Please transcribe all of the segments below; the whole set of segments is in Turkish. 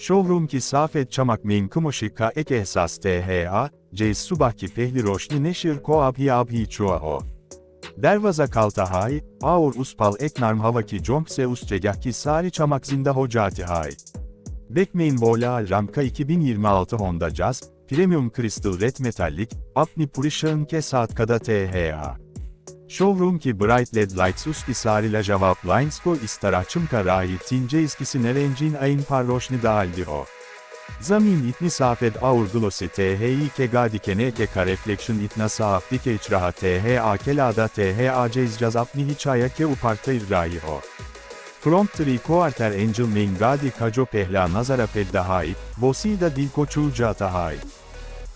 Showroom ki safet çamak main kumoshi ka ek ehsas THA, Jays subah ki pehli roşni neşir ko abhi abhi chua ho. Dervaza kalta hay, aur uspal eknarm hava ki jonkse usçegah ki sari çamak zinda hocati hay. Backmain Vola Ramka 2026 Honda Jazz, Premium Crystal Red Metallic, Apni Purishan ke Saatkada THA. Showroom ki Bright LED Lights uski sarila javap Linesko istara çımka rahi tince iskisi nerencin ayın parroşni daaldi ho. Zamin itni safed aur glosi THI ke gadi kene ke ka reflection itna saaf dike içraha THA kelada THA cez cazapni hiçaya ke uparta irrahi ho. Front 3 Quarter Angel Main Gadi Kajo Pehla Nazara Feddahai, Bosida Dilko Çulcatahai.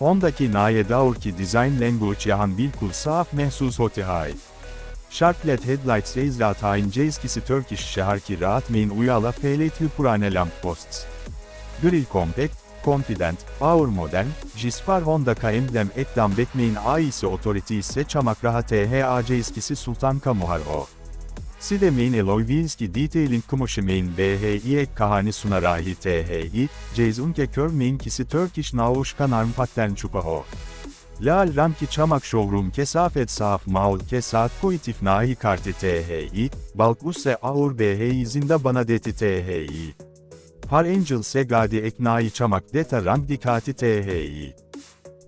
Ondaki Naye Daur ki Design Language Yahan Bilkul Saaf Mehsus Hotihai. Sharp LED Headlights Ezra Tayin Cezkisi Turkish Şehar ki Rahat Main Uyala Feyletli Purane Lamp Posts. Grill Compact, Confident, Our Modern, Jispar Honda ka emblem ekdam bekmeyin aisi Authority ise Çamak Rahat THAC eskisi Sultan Kamuhar o. Side main Eloy Winski Detailing Kumoshi main BHI ek kahani sunarahi THI, Cezunke kör main kisi Turkish Nauş kanarm pattern çupaho. Lal Ramki Çamak Showroom Kesafet Saaf Maul Kesat Koitif Nahi Karti THI, Balkuse Aur BHI Zinda Banadeti THI. Par Angel Segadi Eknai Çamak Deta Rang Dikati THI.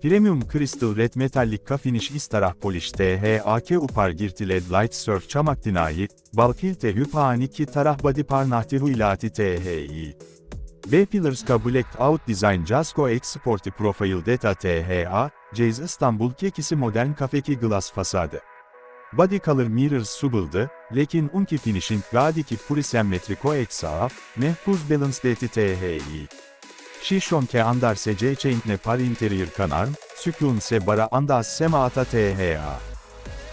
Premium Crystal Red Metallic Ka Finish Istarah Polish THAK Upar Girti LED Light Surf Çamak Dinayi, Balkilte Hüpani Ki Tarah Body Parnahti Huilati THI. B Pillars Ka Blacked Out Design Jasko Exporti Profile Data THA, Jays İstanbul Kekisi Modern Kafeki Glass Fasadı. Body Color Mirrors Subıldı, Lekin Unki Finishing Gadiki Purisem Metriko Eksa, Mehfuz Balance Deti THI. Şişon ke andar se ne par interior kanarm, sükun se bara andas semaata THA.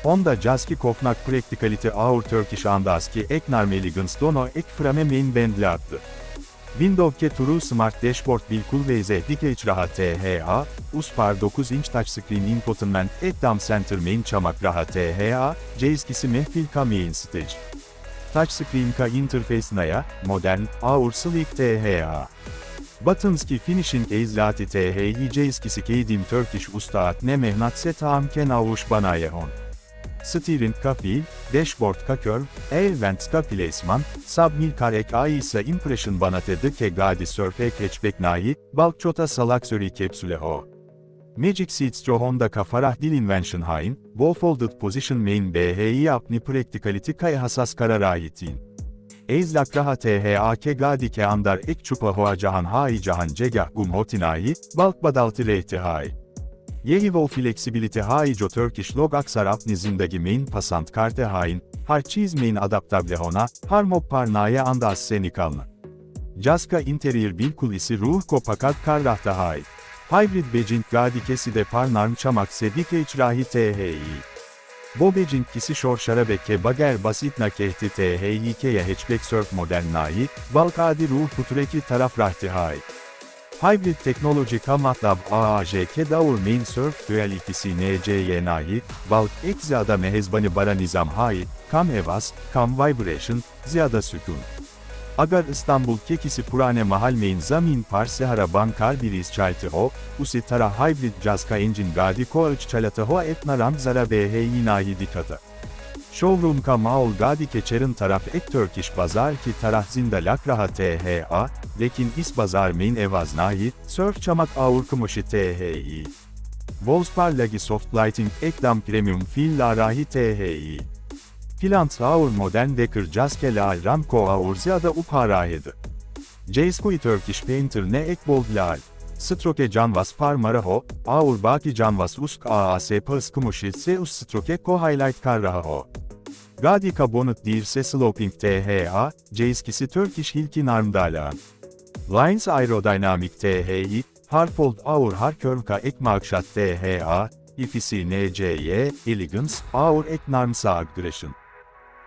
Honda Jaski Kofnak Practicality Our Turkish Andaski Eknar Elegance Dono Ek Frame Main Bandli attı. Windows ke True Smart Dashboard Bilkul Veze Dikeç Rahat THA, Uspar 9 inç touchscreen infotainment Ekdam Center Main Çamak Rahat THA, Ceyskisi Mehfil Ka Main Stage. Touchscreen Ka Interface Naya, Modern, Our Sleek THA. Batınsky Finishing Ezlati THYC eskisi Keydim Turkish Ustaat ne mehnat se taam ken avuş banayehon. Steering ka fil, dashboard ka curve, air vent ka placement, submil karek ai ise impression banatede ke gadi surfe hatchback nahi, balkçota salak söri kapsüle ho. Magic Seats Joe Honda ka Farah Dil Invention hain, Wall Folded Position Main BHI apni Practicality kay hasas karar aitin. Ezlak raha THAK gadike andar ek çupa hoa cahan hai cahan cegah gum hotinai, balk badaltı rehti hai. Yehivo flexibility hai jo Turkish log aksar apni main pasant karte hain, har cheese main adaptable hona, har mop parnaya andas senikalna. Jaska interior bilkul isi ruh ko pakat karrahta hai. Hybrid Beijing gadikesi de parnarm çamak sedike içrahi THI. Bobecin kisi şor şarabeke bager basitna kehti THYK'ye hatchback surf model nahi, balkadi ruh putureki taraf rahti hay. Hybrid Technology Kamatlab AAJK Daur Main Surf Dual ikisi NCY nahi, balk ek ziyada mehezbani bara nizam hay, kam evas, kam vibration, ziyada sükun. Agar İstanbul kekisi Purane Mahal Main Zamin Parsehara Bankar Biriz Çaltı Ho, Usi Tara Hybrid Jaska Engine Gadi Koğaç Çalatı Ho Etna Ramzara BHI Nahi Dikata. Showroom Ka Maul Gadi Keçerin taraf ek Turkish Bazar ki taraf zinda lakraha THA, lekin is bazar main evaz nahi, surf çamak aur kumoşi THI. Volspar Lagi Soft Lighting Ekdam Premium Fil Larahi THI. Plant Aur Modern Decker Jaske Lal Ramko Aur Ziyada Upharahedi. Jayskoi Turkish Painter Ne Ekbold Lal. Stroke Canvas Parmaraho, Aur Baki Canvas Usk AAS Pıs Kumushi Seus Stroke Ko Highlight Karraho. Gadi Kabonut Dirse Sloping THA, Jayskisi Turkish Hilki Narmdala. Lines Aerodynamic THI, Harfold Aur Harkörka Ekmakşat THA, İfisi NCY, Elegance, Aur Eknarmsa Aggression.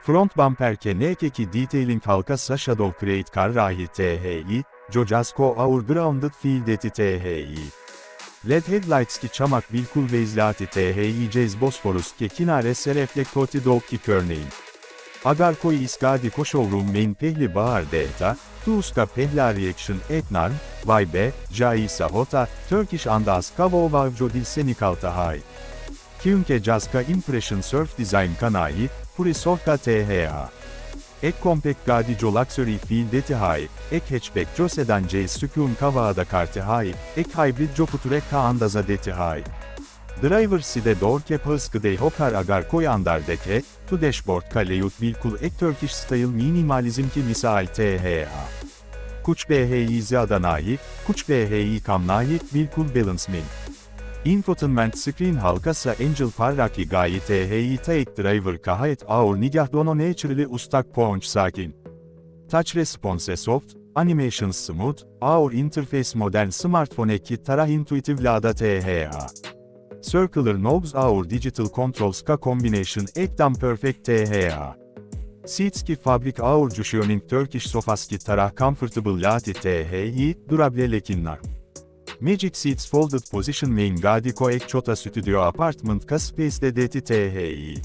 Front bumper ke nekeki detailing halkasa Shadow Create Karrahi THI, Jojasko Aur Grounded Fieldeti THI. LED headlights ki çamak bilkul vezlati THI Cez Bosphorus ke kinare se reflektoti dog ki körneğin. Agar iskadi ko showroom main pehli bahar dehta, tu uska pehla reaction etnar, vay be, jai sahota, Turkish andas kavo vavjo dilse nikalta hay. Kyunke jaska impression surf design kanayi, puri sohka tha. Ek compact gadico luxury feel deti hay, ek hatchback jo sedan j sükun kavaada karti hay, ek hybrid jo future ka andaza deti hay. Driver side dorke pıskıdey hokar agar koyandar deke, tu dashboard kaleyut bilkul ek Turkish style minimalizm ki misal tha. Kuç BHI Zadanayi, Kuç BHI Kamnayi, Bilkul Balance Min. Infotainment Screen halkasa Angel Parraki Gayi THI Take Driver Kahayet Aur Nigah Dono Naturally Ustak Ponch Sakin. Touch Response Soft, Animation Smooth, Aur Interface Modern Smartphone Eki Tarah Intuitive Lada THA. Circular Knobs Aur Digital Controls Ka Combination Ekdam Perfect THA. Seatski Fabrik Aur Jushoning Turkish Sofaski Tarah Comfortable Lati THI, Durable Lekinlar. Magic Seats Folded Position Main Gadiko Ek Chota Studio Apartment Ka Space Dedeti THI.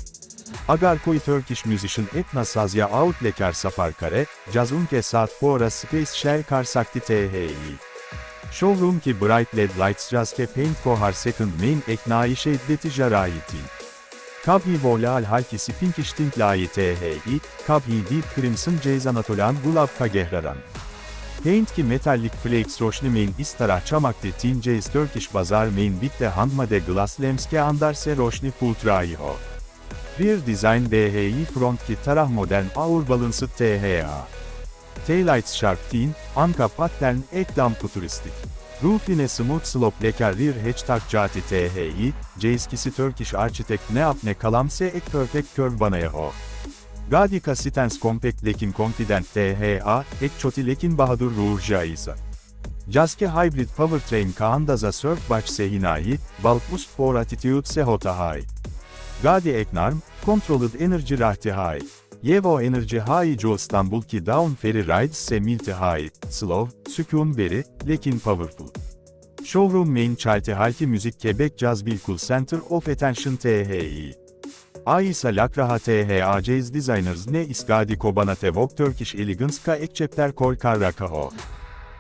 Agarkoi Turkish Musician Etna Sazya Outlekar Safar Kare, Cazunke Saat Fora Space Shell Karsakti THI. Showroom ki Bright LED Lights Jazke Paint Kohar Second Main Eknai Şeddeti Jarayitin. Kabhi Volal Halki Spinkishting Layi THI, Kabhi Deep Crimson Jazz Anatolan Gulav Kagehraran. Paint ki Metallic Flakes Roşni Main Istarah Çamakti Teen Jazz Turkish Bazar Main Bitte Handmade Glass Lemske Andarse Roşni Fultraiho. Rear Design DHI Front ki Tarah Modern Aur Balanced THA. Taillights Sharp Teen, Anka Pattern Ekdam Futuristik. Roofline Smooth Slope Lekar Rear Hatchback Jati THI, Jayskisi Turkish Architect ne yap ne kalamse ek perfect curve banayaho. Gadika Stance Compact Lekin Confident THA, ek çoti Lekin Bahadur Ruh Jaisa. Jaske Hybrid Powertrain Kaandaza Surf Baş Sehinayi, Balpust for Attitude Sehota High. Gadi Eknarm, Controlled Energy Rahti High. Yevo Energy High Jo İstanbul ki Down Ferry Rides Se Milti High, Slow, Sükun Beri, Lekin Powerful. Showroom Main Çalti Halki Müzik Quebec Jazz Bilkul Center of Attention THI. Aisa Lakraha THA Jazz Designers Ne Isgadi Kobana Tevok Turkish Elegance Ka Ekçepter Kol Karrakaho.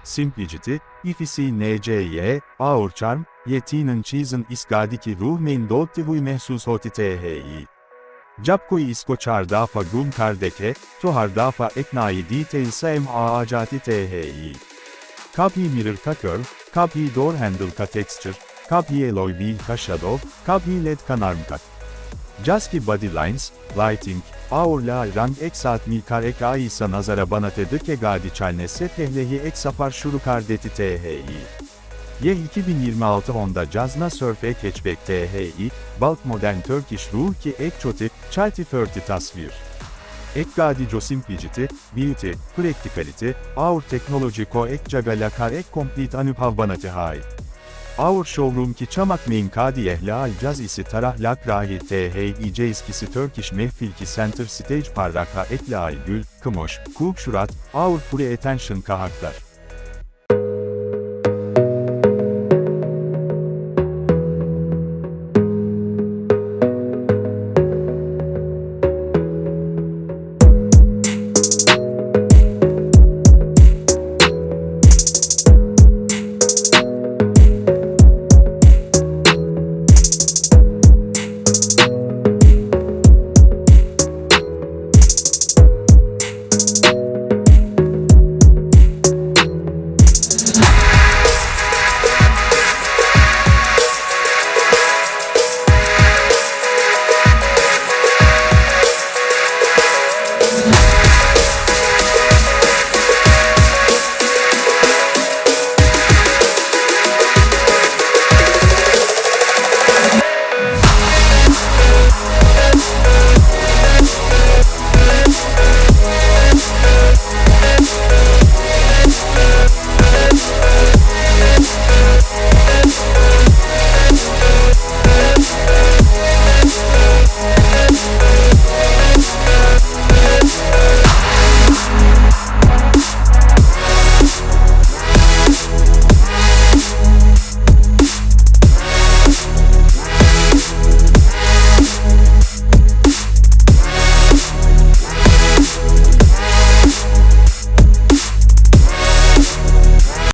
Simplicity, Ifisi NCY, Aur Charm, Yetinin Cheese'ın Isgadiki Ruh Main Dotti Huy Mehsus Hoti THI. Capkoi isko çardafa gum kardeke, tuhardafa eknai detailsa em aacati THI. Kabhi mirror ka curve, kabhi door handle ka texture, kabhi alloy wheel ka shadow, kabhi led ka Jaski body lines, lighting, aur la rang ek saat milkar ek aisa nazara banate dıke gadi çalnese tehlehi ek safar şuru kardeti THI. Ye 2026 Honda Jazna Surf Ek Hatchback THI, Bulk Modern Turkish Ruh ki Ek Çoti, Chalti 30 tasvir. Ek Gadi Jo Simplicity, Beauty, Practicality, Our Technology Ko Ek Jagala Kar Ek Complete Anubhav Banati Hay. Our Showroom ki Çamak Main Kadi Ehla Al Jaz isi Tarah Lak Rahi THI Jazkisi Turkish Mehfil ki Center Stage Parraka Ekla Al Gül, Kımoş, Kuk Şurat, Our Puri Attention Kahaklar.